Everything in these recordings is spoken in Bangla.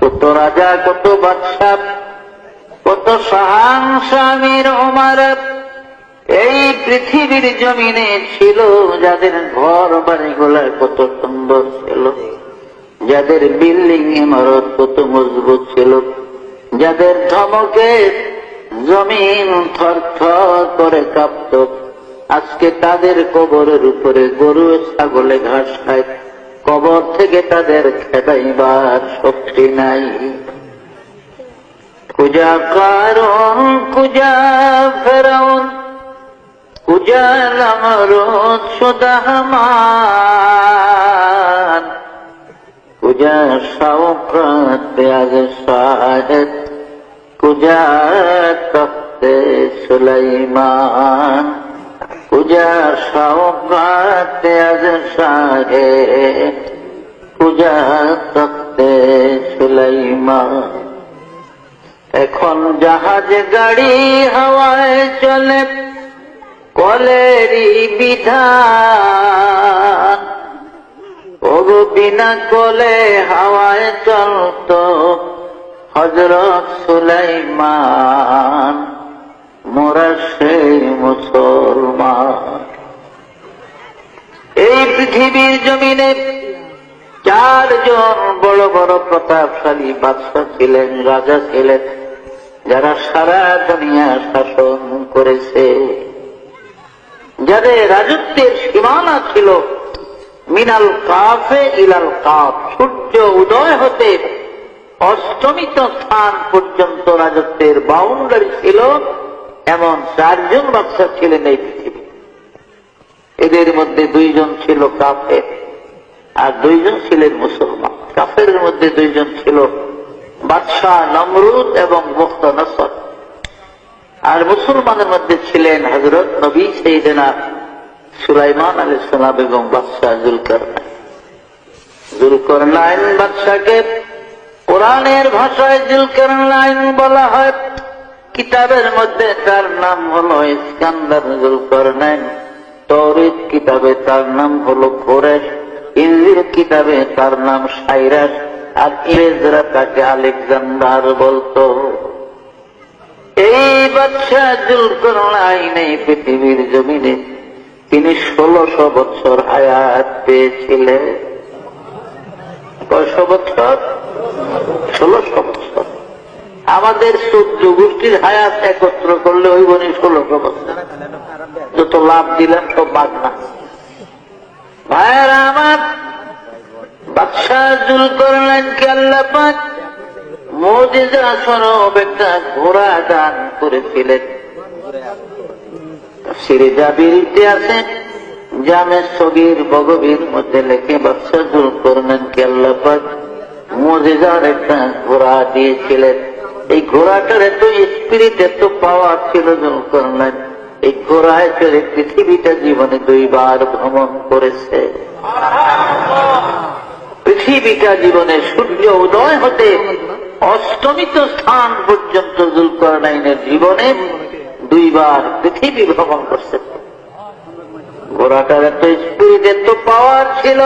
কত রাজা, কত বাদশাহ কত সাহান স্বামীর ওমারত এই পৃথিবীর জমিনে ছিল, যাদের ঘর বাড়িগুলা কত সুন্দর ছিল। যাদের বিল্ডিং, ইমারত কত মজবুত ছিল। যাদের ধমকে জমিন থর করে কাঁপত। আজকে তাদের কবরের উপরে গরু, ছাগলে, ঘাস খায়। কবর থেকে তাদের খেদাইবার শক্তি নাই। কুজা কারণ কুজা ফেরাউন কুজা লামরুদ সুদাহমান কুজা শওকত আজ শাহেদ কুজা তখতে সুলাইমান। কুজা শওকত কুজা তখতে সুলাইমান। এখন জাহাজ গাড়ি হাওয়ায় চলে, কলেরই বিধান। ওগো বিনা কলে হাওয়ায় চলত হজরত সুলাইমান। মোরা সেই পৃথিবীর জমিনে চারজন বড় বড় প্রতাপশালী বাদশাহ ছিলেন, রাজা ছিলেন, যারা সারা দুনিয়া শাসন করেছে। যাদের রাজত্বের সীমানা ছিল, মিনাল কাফে ইলাল কাফ, সূর্য উদয় হতে অষ্টমিত স্থান পর্যন্ত রাজত্বের বাউন্ডারি ছিল, এমন চারজন বাদশাহ ছিলেন এই পৃথিবী এদের মধ্যে দুইজন ছিল কাফের, আর দুইজন ছিলেন মুসলমান। কাফের মধ্যে দুইজন ছিল বাদশাহ নমরুদ এবং মুক্ত নসর। আর মুসলমানের মধ্যে ছিলেন হজরত নবী সেইদিনা সুলাইমান আলী সালাম এবং বাদশাহ জুলকর নাইন কোরআনের ভাষায় জুলকর নাইন বলা হয়। কিতাবের মধ্যে তার নাম হলো ইস্কান্দার জুলকর তৌরিদ কিতাবে তার নাম হলো কোরেশ ইংলিশ কিতাবে তার নাম সাইরাস, আর ইংরেজরা তাকে আলেকজান্ডার বলতো। এই বাচ্চা জুলকর আইন এই পৃথিবীর জমিনে তিনি ষোলশো বছর হায়াত পেয়েছিলেন। কয়শো বছর? ষোলশো বছর। আমাদের সূর্য গোষ্ঠীর হায়াত একত্র করলে ওই বনি ষোলশো বছর। যত লাভ দিলেন সব বাদ না। ভাইয়েরা আমার, বাদশাহ জুল করলেন কি আল্লাহ পাক? মোজিজা স্বরূপ একটা ঘোড়া দান করেছিলেন সিরে জাবিরিতে আছে জামে সগির বগবীর মধ্যে লেখে, বাদশাহ জুল করলেন কি আল্লাহ পাক? মোজিজার একটা ঘোড়া দিয়েছিলেন। এই ঘোড়াটার এত স্পিরিট এত পাওয়ার ছিল জুল করলেন। এই ঘোড়ায় চড়ে পৃথিবীটা জীবনে দুইবার ভ্রমণ করেছে। পৃথিবীটা জীবনে সূর্য উদয় হতে অষ্টমিত স্থান পর্যন্ত জুলকরনাইনের জীবনে দুইবার পৃথিবী ভ্রমণ করছে। ঘোড়াটার এত স্পিরিট এত পাওয়ার ছিল,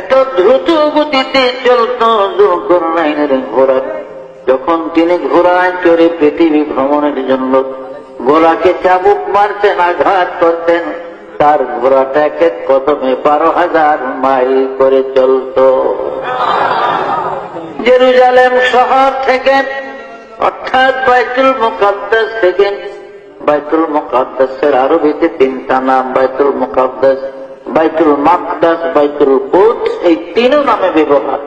এত দ্রুত গতিতে চলত জুলকরনাইনের ঘোড়া। যখন তিনি ঘোড়ায় চড়ে পৃথিবী ভ্রমণের জন্য ঘোড়াকে চাবুক মারতেন, আঘাত করতেন। তার ঘোড়াটা এক এক বারো হাজার মাইল করে চলত। জেরুজালেম শহর থেকে, অর্থাৎ বাইতুল মুকাদ্দাস থেকে, বাইতুল মুকাদ্দাসের আরবিতে তিনটা নাম, বাইতুল মুকাদ্দাস, বাইতুল মাকদাস, বাইতুল কুদ এই তিনও নামে ব্যবহার।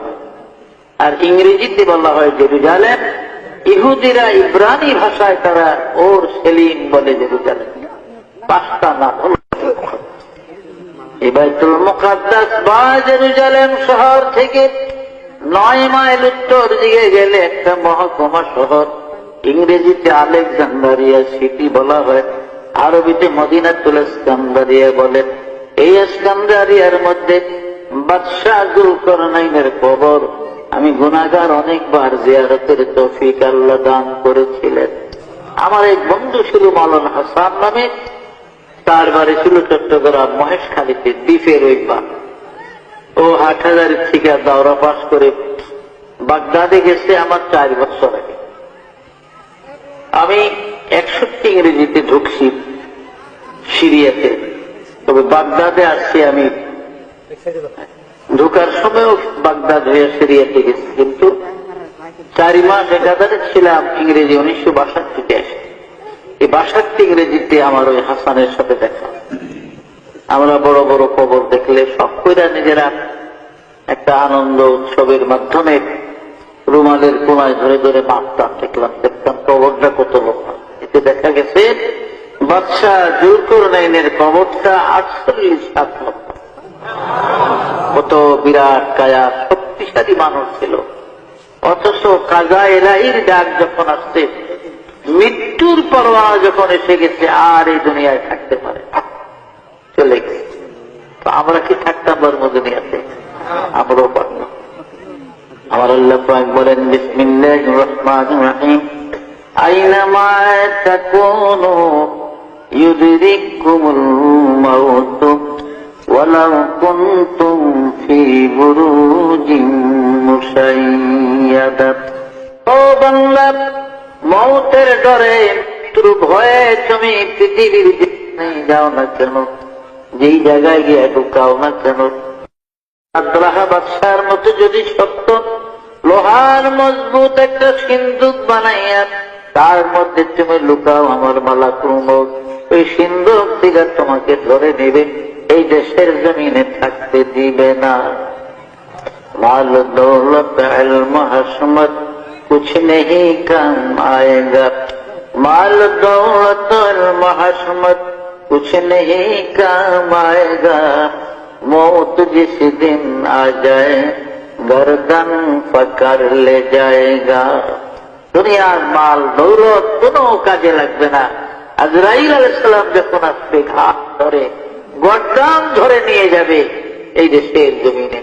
আর ইংরেজিতে বলা হয় জেরুজালেম ইহুদিরা ইব্রানি ভাষায় তারা ওর সেলিম বলে জেরুজালেম। পাঁচটা নাম বাইতুল মুকাদ্দাস বা জেরুজালেম শহর থেকে নয় মাইল উত্তর দিকে গেলে একটা মহকুমা শহর। ইংরেজিতে আলেকজান্ডারিয়া সিটি বলা হয়। আরবিতে মদিনাতুল ইস্কান্দারিয়া বলে। এই ইস্কান্দারিয়ার মধ্যে বাদশাহ জুলকরনাইনের কবর। আমি গুনাগার অনেকবার জিয়ারতের তৌফিক আল্লাহ দান করেছিলেন। আমার এক বন্ধু ছিল মালন হাসান নামে, তার বাড়ি ছিল চট্টগ্রাম মহেশখালীতে, দ্বীপের ওই পা ও আট হাজারের থেকে দাওরা পাস করে বাগদাদে গেছে আমার চার বছর আগে। আমি একষট্টি ইংরেজিতে ঢুকছি সিরিয়াতে, তবে বাগদাদে আসছি আমি ঢোকার সময়ও বাগদাদ হয়ে সিরিয়াতে গেছি কিন্তু চারি মাস একাধারে ছিলাম ইংরেজি উনিশশো বাষট্টিতে আসে এই বাষট্টি ইংরেজিতে আমার ওই হাসানের সাথে দেখা। আমরা বড় বড় খবর দেখলে সব নিজেরা একটা আনন্দ উৎসবের মাধ্যমে রুমালের কোনায় ধরে ধরে মাপতাম, দেখলাম, দেখতাম, কবরটা কত লোক এতে দেখা গেছে বাচ্চা জোর করুনাইনের কবরটা আটচল্লিশ সাত লক্ষ কত বিরাট কায়া, শক্তিশালী মানুষ ছিল। অথচ কাজা এলাহির ডাক যখন আসছে, মৃত্যুর পরোয়ানা যখন এসে গেছে, আর এই দুনিয়ায় থাকতে পারে চলে গেছে। তো আমরা কি থাকতাম বর্ম দুনিয়াতে আমরাও পারব আমার আল্লাহ বলেন বিসমিল্লাহ রহমান রাহিম। আইনামা তাকুনু ইউদরিকুমুল মাউত। ولو كنتم في بروج مشيدة ও বাংলা মৌতের ডরে মৃত্যুর ভয়ে তুমি পৃথিবীর যেখানে যাও না কেন যেই জায়গায় গিয়ে ঢুকাও না কেন আব্রাহা বাদশার মতো যদি সত্য লোহার মজবুত একটা সিন্ধুক বানাইয়া তার মধ্যে তুমি লুকাও আমার মালা কুমক ওই সিন্ধুক থেকে তোমাকে ধরে নেবে এই দেশের জমিনে থাকতে দিবে না माल दौलत इल्म हसमत कुछ नहीं काम आएगा माल दौलत इल्म हसमत कुछ नहीं काम आएगा मौत जिस दिन आ जाए गर्दन पकड़ ले जाएगा দুনিয়ার মাল দৌলত কোনো কাজে লাগবে না আজরাইল আলাইসালাম যখন আসবে ঘাট ধরে গড্ডাম ধরে নিয়ে যাবে এই দেশের জমিনে।